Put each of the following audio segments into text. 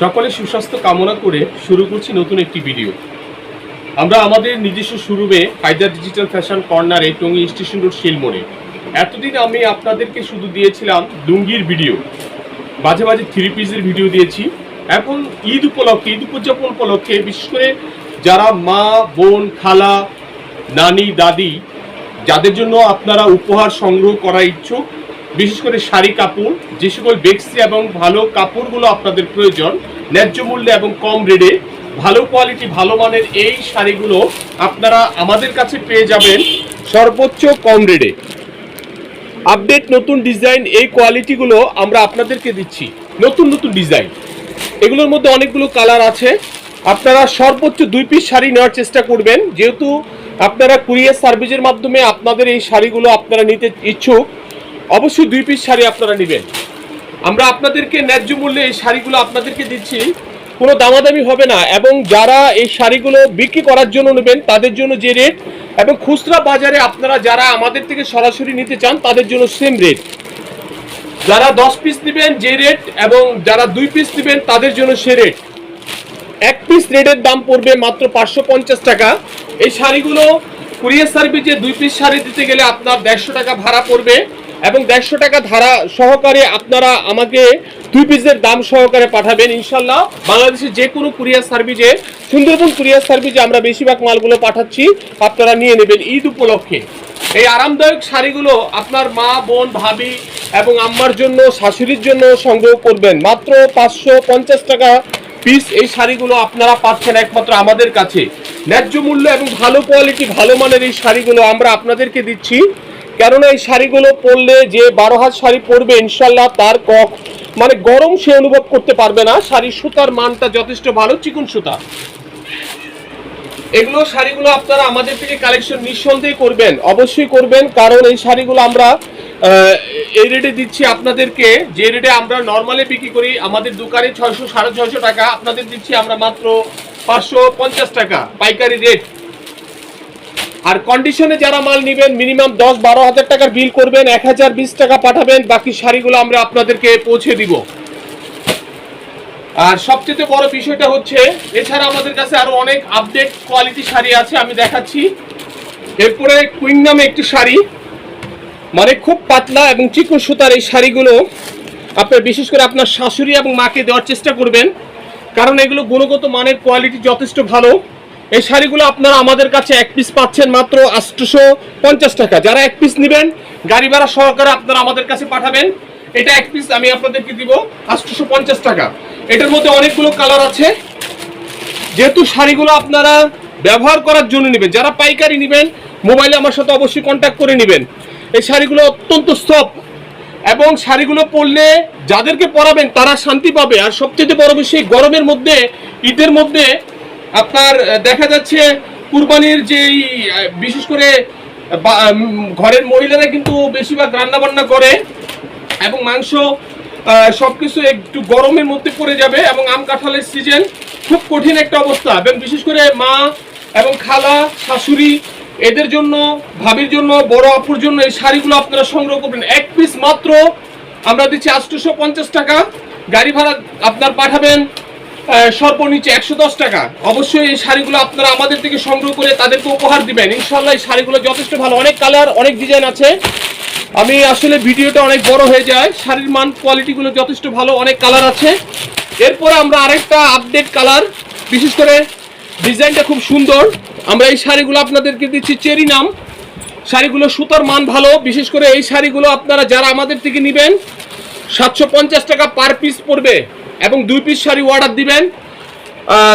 সকলে সুস্বাস্থ্য কামনা করে শুরু করছি নতুন একটি ভিডিও। আমরা আমাদের নিজস্ব শুরুবে হায়দার ডিজিটাল ফ্যাশন কর্নারে টঙ্গী স্টেশন রোড শিলমোড়ে। এতদিন আমি আপনাদেরকে শুধু দিয়েছিলাম লুঙ্গির ভিডিও। মাঝে মাঝে থ্রি পিসের ভিডিও দিয়েছি। এখন ঈদ উপলক্ষে, ঈদ উদযাপন উপলক্ষে বিশেষ করে যারা মা, বোন, খালা, নানি, দাদি, যাদের জন্য আপনারা উপহার সংগ্রহ করা ইচ্ছুক বিশেষ করে শাড়ি, কাপড়, যে সকল বেক্সি এবং ভালো কাপড়গুলো আপনাদের প্রয়োজন, ন্যায্য মূল্যে এবং কম রেটে, ভালো কোয়ালিটি ভালো মানের এই শাড়িগুলো আপনারা আমাদের কাছে পেয়ে যাবেন সর্বোচ্চ কম রেটে। আপডেট নতুন ডিজাইন, এই কোয়ালিটিগুলো আমরা আপনাদেরকে দিচ্ছি। নতুন নতুন ডিজাইন। এগুলোর মধ্যে অনেকগুলো কালার আছে। আপনারা সর্বোচ্চ দুই পিস শাড়ি নেওয়ার চেষ্টা করবেন। যেহেতু আপনারা কুরিয়ার সার্ভিসের মাধ্যমে আপনাদের এই শাড়িগুলো আপনারা নিতে ইচ্ছুক অবশ্যই দুই পিস শাড়ি আপনারা নেবেন। আমরা আপনাদেরকে ন্যায্য মূল্যে এই শাড়িগুলো আপনাদেরকে দিচ্ছি। কোনো দামাদামি হবে না এবং যারা এই শাড়িগুলো বিক্রি করার জন্য নেবেন, তাদের জন্য যে রেট এবং খুচরা বাজারে আপনারা যারা আমাদের থেকে সরাসরি নিতে চান, তাদের জন্য সেম রেট যারা দশ পিস নেবেন, যে রেট এবং যারা দুই পিস নেবেন, তাদের জন্য সে রেট এক পিস রেটের দাম পড়বে মাত্র পাঁচশো পঞ্চাশ টাকা। এই শাড়িগুলো কুরিয়ার সার্ভিসে দুই পিস শাড়ি দিতে গেলে আপনার দেড়শো টাকা ভাড়া পড়বে। এবং দেড়শো টাকা ধারা সহকারে আপনারা আমাকে দুই পিসের দাম সহকারে পাঠাবেন, ইনশাল্লাহ। বাংলাদেশের যে কোনো কুরিয়ার সার্ভিসে, সুন্দরবন কুরিয়ার সার্ভিসে আমরা বেশিরভাগ মালগুলো পাঠাচ্ছি, আপনারা নিয়ে নেবেন ঈদ উপলক্ষে। এই আরামদায়ক শাড়িগুলো আপনার মা, বোন, ভাবি এবং আম্মার জন্য, শাশুড়ির জন্য সংগ্রহ করবেন। মাত্র পাঁচশো পঞ্চাশ টাকা পিস এই শাড়িগুলো আপনারা পাচ্ছেন একমাত্র আমাদের কাছে। ন্যায্য মূল্য এবং ভালো কোয়ালিটি ভালো মানের এই শাড়িগুলো আমরা আপনাদেরকে দিচ্ছি। কেননা এই শাড়িগুলো পরলে যে বারো হাত শাড়ি পরবে, ইনশাল্লাহ তার কক মানে গরম সে অনুভব করতে পারবে না। শাড়ির সুতার মানটা যথেষ্ট ভালো, চিকুন সুতা। এগুলো শাড়িগুলো আপনারা আমাদের থেকে কালেকশন নিঃসন্দেহে করবেন। অবশ্যই করবেন, কারণ এই শাড়িগুলো আমরা এই রেটে দিচ্ছি আপনাদেরকে। যে রেটে আমরা নর্মালি বিক্রি করি, আমাদের দোকানে ছয়শো, সাড়ে ছয়শো টাকা, আপনাদের দিচ্ছি আমরা মাত্র পাঁচশো পঞ্চাশ টাকা। পাইকারি রেট আর কন্ডিশনে যারা মাল নেবেন মিনিমাম দশ বারো হাজার টাকার বিল করবেন, এক হাজার বিশ টাকা পাঠাবেন, বাকি শাড়িগুলো আমরা আপনাদেরকে পৌঁছে দিব। আর সবচেয়ে বড় বিষয়টা হচ্ছে, এছাড়া আমাদের কাছে আরও অনেক আপডেট কোয়ালিটি শাড়ি আছে, আমি দেখাচ্ছি। এরপরে কুইন নামে একটি শাড়ি মানে খুব পাতলা এবং চিকন সুতার এই শাড়িগুলো আপনার বিশেষ করে আপনার শাশুড়ি এবং মাকে দেওয়ার চেষ্টা করবেন, কারণ এগুলো গুণগত মানের কোয়ালিটি যথেষ্ট ভালো। এই শাড়িগুলো আপনারা আমাদের কাছে এক পিস পাচ্ছেন মাত্র আটশোশো পঞ্চাশ টাকা। যারা এক পিস নেবেন, গাড়ি ভাড়া সহকারে আপনারা আমাদের কাছে পাঠাবেন। এটা এক পিস আমি আপনাদেরকে দিব আটশোশো পঞ্চাশ টাকা। এটার মধ্যে অনেকগুলো কালার আছে। যেহেতু শাড়িগুলো আপনারা ব্যবহার করার জন্য নেবেন, যারা পাইকারি নেবেন মোবাইলে আমার সাথে অবশ্যই কন্ট্যাক্ট করে নেবেন। এই শাড়িগুলো অত্যন্ত সফট এবং শাড়িগুলো পরলে যাদেরকে পরাবেন তারা শান্তি পাবে। আর সবচেয়ে বড় বিষয়, গরমের মধ্যে, ঈদের মধ্যে আপনার দেখা যাচ্ছে কুরবানির যেই বিশেষ করে ঘরের মহিলারা কিন্তু বেশিরভাগ রান্না বান্না করে এবং মাংস সবকিছু একটু গরমের মধ্যে পড়ে যাবে এবং আম কাঁঠালের সিজন খুব কঠিন একটা অবস্থা। এবং বিশেষ করে মা এবং খালা, শাশুড়ি, এদের জন্য, ভাবির জন্য, বড় আপুর জন্য এই শাড়িগুলো আপনারা সংগ্রহ করবেন। এক পিস মাত্র। আমরা দিচ্ছি আটশোশো পঞ্চাশ টাকা। গাড়ি ভাড়া আপনার পাঠাবেন। আহ, সর্বনিচ্চ একশো দশ টাকা। অবশ্যই এই শাড়িগুলো আপনারা আমাদের থেকে সংগ্রহ করে তাদেরকে উপহার দিবেন। ইনশাল্লাহ এই শাড়িগুলো যথেষ্ট ভালো। অনেক কালার অনেক ডিজাইন আছে। আমি আসলে ভিডিওটা অনেক বড় হয়ে যায়। শাড়ির মান কোয়ালিটিগুলো যথেষ্ট ভালো অনেক কালার আছে। এরপরে আমরা আরেকটা আপডেট কালার। বিশেষ করে ডিজাইনটা খুব সুন্দর। আমরা এই শাড়িগুলো আপনাদেরকে দিচ্ছি চেরি নাম। শাড়িগুলো সুতার মান ভালো। বিশেষ করে এই শাড়িগুলো আপনারা যারা আমাদের থেকে নেবেন সাতশো পঞ্চাশ টাকা পার পিস পড়বে। এবং দুই পিস শাড়ি অর্ডার দিবেন।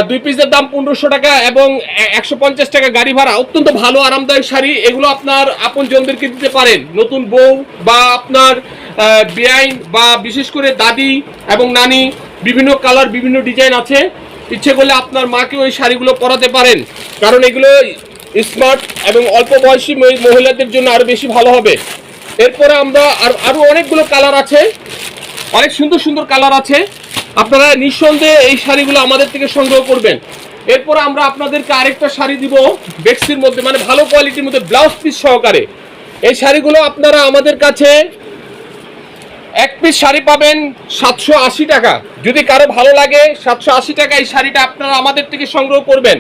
দুই পিসের দাম পনেরোশো টাকা এবং একশো পঞ্চাশ টাকা গাড়ি ভাড়া। অত্যন্ত ভালো, আরামদায়ক শাড়ি। এগুলো আপনার আপন জনদেরকে দিতে পারেন। নতুন বউ বা আপনার বেআইন বা বিশেষ করে দাদি এবং নানি, বিভিন্ন কালার বিভিন্ন ডিজাইন আছে। ইচ্ছে করলে আপনার মাকে ওই শাড়িগুলো পরাতে পারেন। কারণ এগুলো স্মার্ট এবং অল্প বয়সী মহি- মহিলাদের জন্য আরও বেশি ভালো হবে। এরপরে আমরা আর আরও অনেকগুলো কালার আছে। অনেক সুন্দর সুন্দর কালার আছে। আপনারা নিঃসন্দেহে এই শাড়িগুলো আমাদের থেকে সংগ্রহ করবেন। এরপর আমরা আপনাদেরকে আরেকটা শাড়ি দিব বেক্সির মধ্যে মানে ভালো কোয়ালিটির মধ্যে ব্লাউজ পিস সহকারে। এই শাড়িগুলো আপনারা আমাদের কাছে এক পিস শাড়ি পাবেন সাতশো আশি টাকা। যদি কারও ভালো লাগে সাতশো আশি টাকা এই শাড়িটা আপনারা আমাদের থেকে সংগ্রহ করবেন।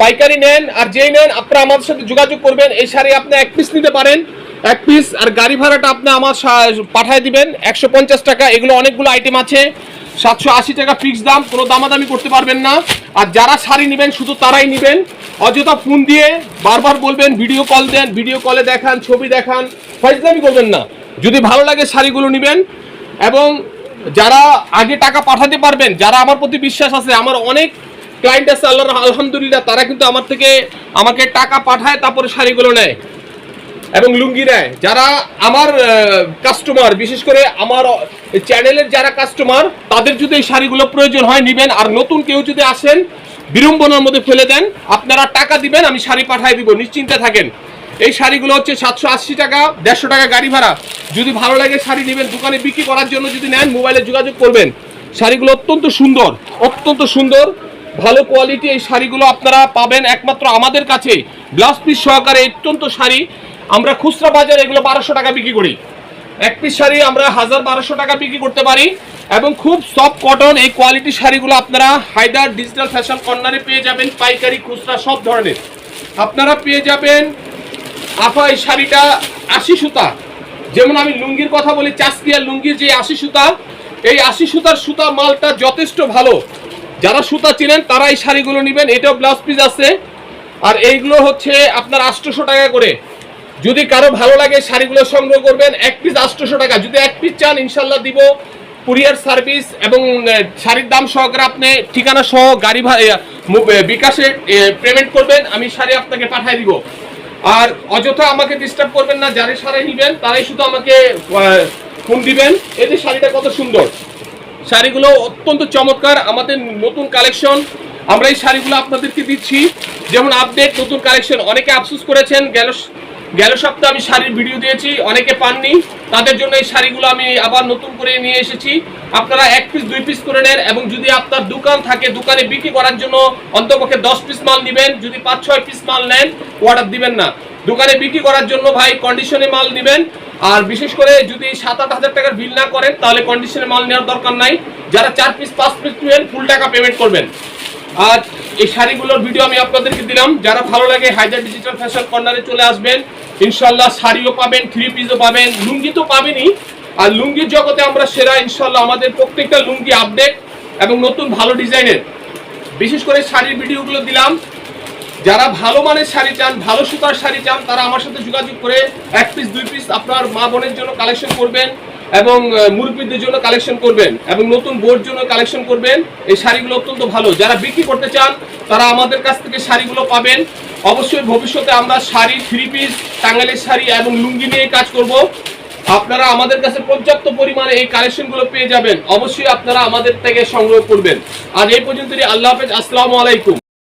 পাইকারি নেন আর যেই নেন আপনারা আমাদের সাথে যোগাযোগ করবেন। এই শাড়ি আপনি এক পিস নিতে পারেন। এক পিস আর গাড়ি ভাড়াটা আপনি আমার পাঠায় দিবেন। একশো পঞ্চাশ টাকা, এগুলো অনেকগুলো আইটেম আছে। সাতশো আশি টাকা ফিক্স দাম, কোনো দামাদামি করতে পারবেন না। আর যারা শাড়ি নেবেন, শুধু তারাই নেবেন। অযথা ফোন দিয়ে বারবার বলবেন ভিডিও কল দেন ভিডিও কলে দেখান, ছবি দেখান ফাইজলামি করবেন না। যদি ভালো লাগে শাড়িগুলো নেবেন, এবং যারা আগে টাকা পাঠাতে পারবেন, যারা আমার প্রতি বিশ্বাস আছে, আমার অনেক ক্লায়েন্ট আছে আল্লাহ আলহামদুলিল্লাহ, তারা কিন্তু আমার থেকে আমাকে টাকা পাঠায়, তারপরে শাড়িগুলো নেয়। এবং লুঙ্গি নেয়। যারা আমার কাস্টমার বিশেষ করে আমার চ্যানেলের যারা কাস্টমার তাদের যদি এই শাড়িগুলো প্রয়োজন হয়, নেবেন। আর নতুন কেউ যদি আসেন, বিড়ম্বনার মধ্যে ফেলে দেন, আপনারা টাকা দিবেন, আমি শাড়ি পাঠিয়ে দিব। নিশ্চিন্তে থাকেন। এই শাড়িগুলো হচ্ছে সাতশো আশি টাকা, দেড়শো টাকা গাড়ি ভাড়া। যদি ভালো লাগে শাড়ি নেবেন, দোকানে বিক্রি করার জন্য যদি নেন, মোবাইলে যোগাযোগ করবেন। শাড়িগুলো অত্যন্ত সুন্দর অত্যন্ত সুন্দর। ভালো কোয়ালিটি এই শাড়িগুলো আপনারা পাবেন একমাত্র আমাদের কাছে ব্লাউজ পিস সহকারে অত্যন্ত শাড়ি। আমরা খুচরা বাজারে এগুলো বারোশো টাকা বিক্রি করি। এক পিস শাড়ি আমরা হাজার বারোশো টাকা বিক্রি করতে পারি এবং খুব সফট কটন এই কোয়ালিটি শাড়িগুলো আপনারা হায়দার ডিজিটাল ফ্যাশন কর্নারে পেয়ে যাবেন, পাইকারি, খুচরা, সব ধরনের। আপনারা পেয়ে যাবেন আফা এই শাড়িটা আশি সুতা। যেমন আমি লুঙ্গির কথা বলি চাষকিয়ার লুঙ্গির যে আশি সুতা, এই আশি সুতার সুতা মালটা যথেষ্ট ভালো। যারা সুতা চিনেন, তারা এই শাড়িগুলো নেবেন। এটাও ব্লাউজ পিস আছে। আর এইগুলো হচ্ছে আপনার আটশোশো টাকা করে। যদি কারও ভালো লাগে শাড়িগুলো সংগ্রহ করবেন, এক পিস আটশোশো টাকা। যদি এক পিস চান, ইনশাল্লাহ দিব কুরিয়ার সার্ভিস এবং শাড়ির দাম সহকারে আপনি ঠিকানা সহ গাড়ি বিকাশে পেমেন্ট করবেন, আমি শাড়ি আপনাকে পাঠিয়ে দিব। আর অযথা আমাকে ডিস্টার্ব করবেন না, যারা শাড়ি নেবেন, তারাই শুধু আমাকে ফোন দিবেন। এই যে শাড়িটা কত সুন্দর। শাড়িগুলো অত্যন্ত চমৎকার, আমাদের নতুন কালেকশন আমরা এই শাড়িগুলো আপনাদেরকে দিচ্ছি। যেমন আপডেট নতুন কালেকশন অনেকে আফসোস করেছেন, গেল গেল সপ্তাহে আমি শাড়ির ভিডিও দিয়েছি, অনেকে পাননি। তাদের জন্য এই শাড়িগুলো আমি আবার নতুন করে নিয়ে এসেছি। আপনারা এক পিস দুই পিস করে নেন এবং যদি আপনার দোকান থাকে, দোকানে বিক্রি করার জন্য অন্তপক্ষে দশ পিস মাল নেবেন, যদি পাঁচ, ছয় পিস মাল নেন অর্ডার দিবেন না। দোকানে বিক্রি করার জন্য ভাই কন্ডিশনে মাল নেবেন। আর বিশেষ করে যদি সাত, আট হাজার টাকার বিল না করেন, তাহলে কন্ডিশনে মাল নেওয়ার দরকার নাই। যারা চার পিস পাঁচ পিস নেবেন ফুল টাকা পেমেন্ট করবেন। আর এই শাড়িগুলোর ভিডিও আমি আপনাদেরকে দিলাম। যারা ভালো লাগে হায়দার ডিজিটাল ফ্যাশন কর্নারে চলে আসবেন। ইনশাল্লাহ শাড়িও পাবেন থ্রি পিসও পাবেন, লুঙ্গি তো পাবেনই। আর লুঙ্গির জগতে আমরা সেরা ইনশাল্লাহ আমাদের প্রত্যেকটা লুঙ্গি আপডেট এবং নতুন ভালো ডিজাইনের। বিশেষ করে শাড়ির ভিডিওগুলো দিলাম। যারা ভালো মানের শাড়ি চান, ভালো সুতার শাড়ি চান, তারা আমার সাথে যোগাযোগ করে এক পিস দুই পিস আপনার মা বোনের জন্য কালেকশন করবেন এবং মুরব্বীদের জন্য কালেকশন করবেন এবং নতুন বোর জন্য কালেকশন করবেন। এই শাড়িগুলো অত্যন্ত ভালো। যারা বিক্রি করতে চান, তারা আমাদের কাছ থেকে শাড়িগুলো পাবেন। অবশ্যই ভবিষ্যতে আমরা শাড়ি থ্রি পিস টাঙ্গালের শাড়ি এবং লুঙ্গি নিয়ে কাজ করব। আপনারা আমাদের কাছে পর্যাপ্ত পরিমাণে এই কালেকশনগুলো পেয়ে যাবেন। অবশ্যই আপনারা আমাদের থেকে সংগ্রহ করবেন। আর এই পর্যন্তই। আল্লাহ হাফেজ। আসসালামু আলাইকুম।